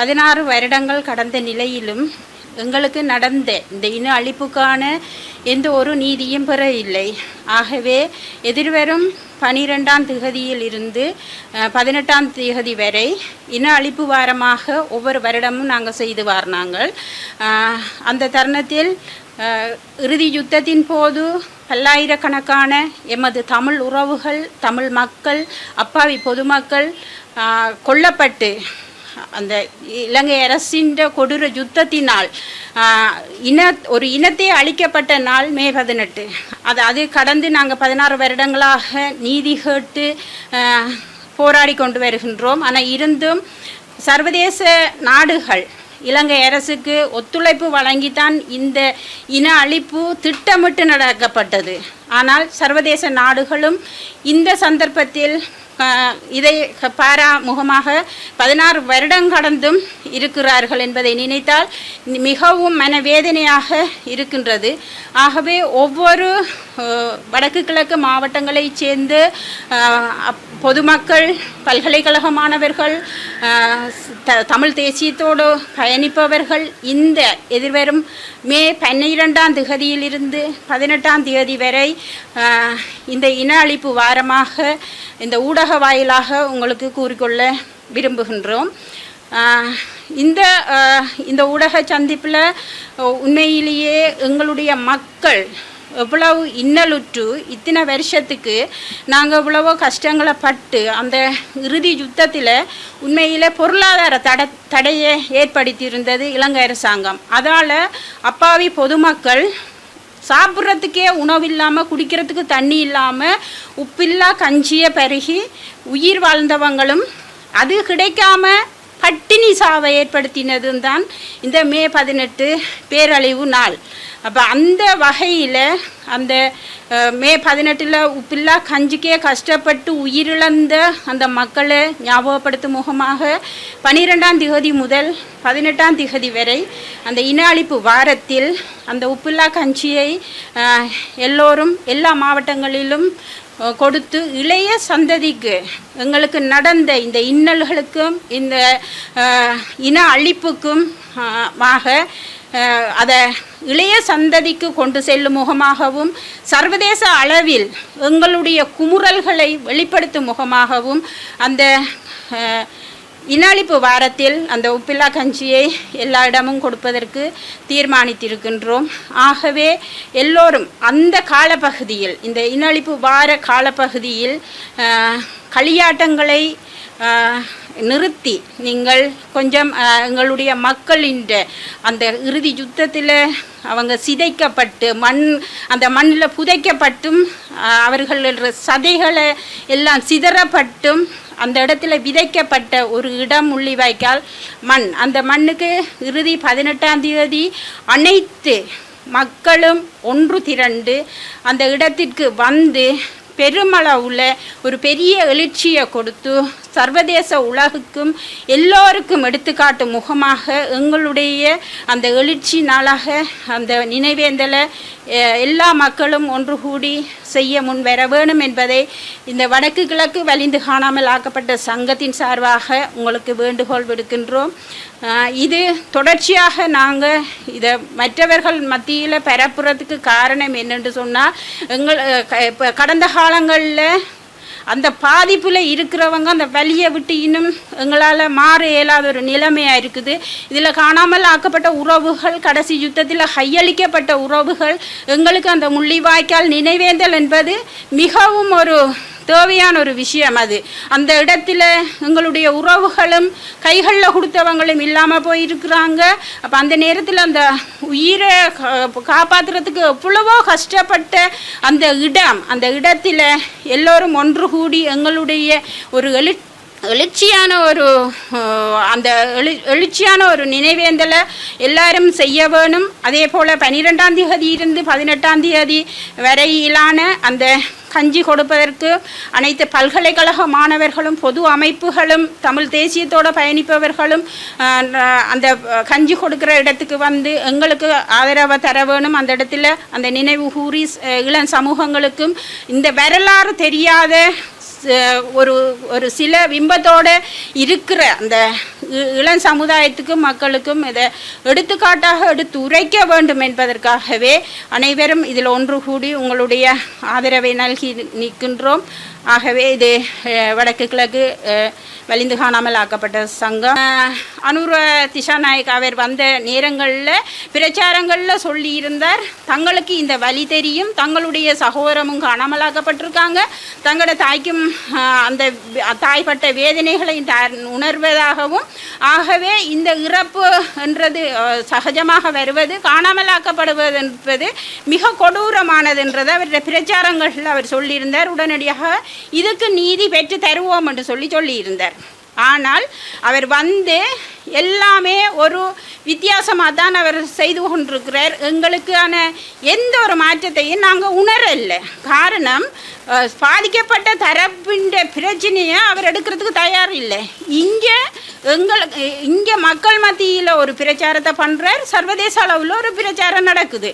பதினாறு வருடங்கள் கடந்த நிலையிலும் எங்களுக்கு நடந்த இந்த இன அழிப்புக்கான எந்த ஒரு நீதியும் பெற இல்லை. ஆகவே எதிர்வரும் பனிரெண்டாம் திகதியில் இருந்து பதினெட்டாம் திகதி வரை இன அழிப்பு வாரமாக ஒவ்வொரு வருடமும் நாங்கள் செய்து வாரினாங்கள். அந்த தருணத்தில் இறுதி யுத்தத்தின் போது பல்லாயிரக்கணக்கான எமது தமிழ் உறவுகள் தமிழ் மக்கள் அப்பாவி பொதுமக்கள் கொல்லப்பட்டு அந்த இலங்கை அரசின் கொடூர யுத்தத்தினால் இன ஒரு இனத்தை அழிக்கப்பட்ட நாள் மே பதினெட்டு. அது அது கடந்து நாங்கள் பதினாறு வருடங்களாக நீதி கேட்டு போராடி கொண்டு வருகின்றோம். ஆனால் இருந்தும் சர்வதேச நாடுகள் இலங்கை அரசுக்கு ஒத்துழைப்பு வழங்கித்தான் இந்த இன அழிப்பு திட்டமிட்டு நடக்கப்பட்டது. ஆனால் சர்வதேச நாடுகளும் இந்த சந்தர்ப்பத்தில் இதை இதை பாராமுகமாக பதினாறு வருடம் கடந்தும் இருக்கிறார்கள் என்பதை நினைத்தால் மிகவும் மனவேதனையாக இருக்கின்றது. ஆகவே ஒவ்வொரு வடக்கு கிழக்கு மாவட்டங்களைச் சேர்ந்து பொதுமக்கள் பல்கலைக்கழக மாணவர்கள் த- தமிழ் தேசியத்தோடு பயணிப்பவர்கள் இந்த எதிர்வரும் மே பன்னிரெண்டாம் திகதியிலிருந்து பதினெட்டாம் தேதி வரை இந்த இன அழிப்பு வாரமாக இந்த ஊடக வாயிலாக உங்களுக்கு கூறிக்கொள்ள விரும்புகின்றோம். இந்த இந்த ஊடக சந்திப்பில் உண்மையிலேயே எங்களுடைய மக்கள் எவ்வளவு இன்னலுற்று இத்தனை வருஷத்துக்கு நாங்கள் எவ்வளவோ கஷ்டங்களை பட்டு அந்த இறுதி யுத்தத்தில் உண்மையில் பொருளாதார தட தடையை ஏற்படுத்தியிருந்தது இலங்கை அரசாங்கம். அதால் அப்பாவி பொதுமக்கள் சாப்பிட்றதுக்கே உணவு இல்லாமல் குடிக்கிறதுக்கு தண்ணி இல்லாமல் உப்பில்லா கஞ்சியை பருகி உயிர் வாழ்ந்தவங்களும் அது கிடைக்காம பட்டினி சாவை ஏற்படுத்தினதும் தான் இந்த மே பதினெட்டு பேரழிவு நாள். அப்போ அந்த வகையில் அந்த மே பதினெட்டில் உப்பில்லா கஞ்சிக்கே கஷ்டப்பட்டு உயிரிழந்த அந்த மக்களை ஞாபகப்படுத்தும் முகமாக பனிரெண்டாம் திகதி முதல் பதினெட்டாம் திகதி வரை அந்த இன அழிப்பு வாரத்தில் அந்த உப்பில்லா கஞ்சியை எல்லோரும் எல்லா மாவட்டங்களிலும் கொடுத்து இளைய சந்ததிக்கு எங்களுக்கு நடந்த இந்த இன்னல்களுக்கும் இந்த இன அழிப்புக்கும் மாக அதை இளைய சந்ததிக்கு கொண்டு செல்லும் முகமாகவும் சர்வதேச அளவில் எங்களுடைய குமுறல்களை வெளிப்படுத்தும் முகமாகவும் அந்த இனழிப்பு வாரத்தில் அந்த உப்பில்லா கஞ்சியை எல்லா இடமும் கொடுப்பதற்கு தீர்மானித்திருக்கின்றோம். ஆகவே எல்லோரும் அந்த காலப்பகுதியில் இந்த இனழிப்பு வார காலப்பகுதியில் களியாட்டங்களை நிறுத்தி நீங்கள் கொஞ்சம் எங்களுடைய மக்களின் அந்த இறுதி யுத்தத்தில் அவங்க சிதைக்கப்பட்டு மண் அந்த மண்ணில் புதைக்கப்பட்டும் அஹ், அவர்களுடைய சதைகளை எல்லாம் சிதறப்பட்டும் அந்த இடத்துல விதைக்கப்பட்ட ஒரு இடம் முள்ளிவாய்க்கால் மண். அந்த மண்ணுக்கு இறுதி பதினெட்டாம் தேதி அனைத்து மக்களும் ஒன்று திரண்டு அந்த இடத்திற்கு வந்து பெருமளவுல ஒரு பெரிய எழுச்சியை கொடுத்து சர்வதேச உலகுக்கும் எல்லோருக்கும் எடுத்துக்காட்டும் முகமாக எங்களுடைய அந்த எழுச்சி நாளாக அந்த நினைவேந்தலை எல்லா மக்களும் ஒன்று கூடி செய்ய முன்வர வேணும் என்பதை இந்த வடக்கு கிழக்கு வலிந்து காணாமல் ஆக்கப்பட்ட சங்கத்தின் சார்பாக உங்களுக்கு வேண்டுகோள் விடுக்கின்றோம். இது தொடர்ச்சியாக நாங்கள் இதை மற்றவர்கள் மத்தியில் பரப்புறதுக்கு காரணம் என்னென்று சொன்னால் எங்கள் இப்போ கடந்த காலங்களில் அந்த பாதிப்பில் இருக்கிறவங்க அந்த வழியை விட்டு இன்னும் எங்களால் மாற இயலாத ஒரு நிலைமையாக இருக்குது. இதில் காணாமல் ஆக்கப்பட்ட உறவுகள் கடைசி யுத்தத்தில் கையளிக்கப்பட்ட உறவுகள் எங்களுக்கு அந்த முள்ளிவாய்க்கால் நினைவேந்தல் என்பது மிகவும் ஒரு தேவையான ஒரு விஷயம் அது. அந்த இடத்துல எங்களுடைய உறவுகளும் கைகளில் கொடுத்தவங்களும் இல்லாமல் போயிருக்கிறாங்க. அப்போ அந்த நேரத்தில் அந்த உயிரை கா- காப்பாத்துறதுக்கு எவ்வளவோ கஷ்டப்பட்ட அந்த இடம் அந்த இடத்துல எல்லோரும் ஒன்று கூடி எங்களுடைய ஒரு எழு எழுச்சியான ஒரு அந்த எழு எழுச்சியான ஒரு நினைவேந்தலை எல்லாரும் செய்ய வேணும். அதே போல் பனிரெண்டாம் தேதி இருந்து பதினெட்டாம் தேதி வரையிலான அந்த கஞ்சி கொடுப்பதற்கு அனைத்து பல்கலைக்கழக மாணவர்களும் பொது அமைப்புகளும் தமிழ் தேசியத்தோடு பயணிப்பவர்களும் அந்த கஞ்சி கொடுக்குற இடத்துக்கு வந்து எங்களுக்கு ஆதரவை தர வேணும். அந்த இடத்துல அந்த நினைவு கூறி இளம் சமூகங்களுக்கும் இந்த வரலாறு தெரியாத ஒரு ஒரு சில பிம்பத்தோடு இருக்கிற அந்த இ- இளம் சமுதாயத்துக்கும் மக்களுக்கும் இதை எடுத்துக்காட்டாக எடுத்து உரைக்க வேண்டும் என்பதற்காகவே அனைவரும் இதில் ஒன்று கூடி உங்களுடைய ஆதரவை நல்கி நிற்கின்றோம். ஆகவே இது வடக்கு கிழக்கு வலிந்து காணாமல் ஆக்கப்பட்ட சங்கம். அனுர திசாநாயக் அவர் வந்த நேரங்களில் பிரச்சாரங்களில் சொல்லியிருந்தார் தங்களுக்கு இந்த வழி தெரியும் தங்களுடைய சகோதரமும் காணாமலாக்கப்பட்டிருக்காங்க தங்களோட தாய்க்கும் அந்த தாய்ப்பட்ட வேதனைகளை த- உணர்வதாகவும் ஆகவே இந்த இறப்பு என்றது சகஜமாக வருவது காணாமலாக்கப்படுவது என்பது மிக கொடூரமானது என்றதை அவருடைய பிரச்சாரங்களில் அவர் சொல்லியிருந்தார். உடனடியாக இதுக்கு நீதி பெற்று தருவோம் என்று சொல்லி சொல்லியிருந்தார். ஆனால் அவர் வந்து எல்லாமே ஒரு வித்தியாசமாக தான் அவர் செய்து கொண்டிருக்கிறார். எங்களுக்கான எந்த ஒரு மாற்றத்தையும் நாங்கள் உணரலை. காரணம் பாதிக்கப்பட்ட தரப்பின் பிரச்சனையை அவர் எடுக்கிறதுக்கு தயார் இல்லை. இங்கே எங்களுக்கு இங்கே மக்கள் மத்தியில் ஒரு பிரச்சாரத்தை பண்ணுறார் சர்வதேச அளவில் ஒரு பிரச்சாரம் நடக்குது.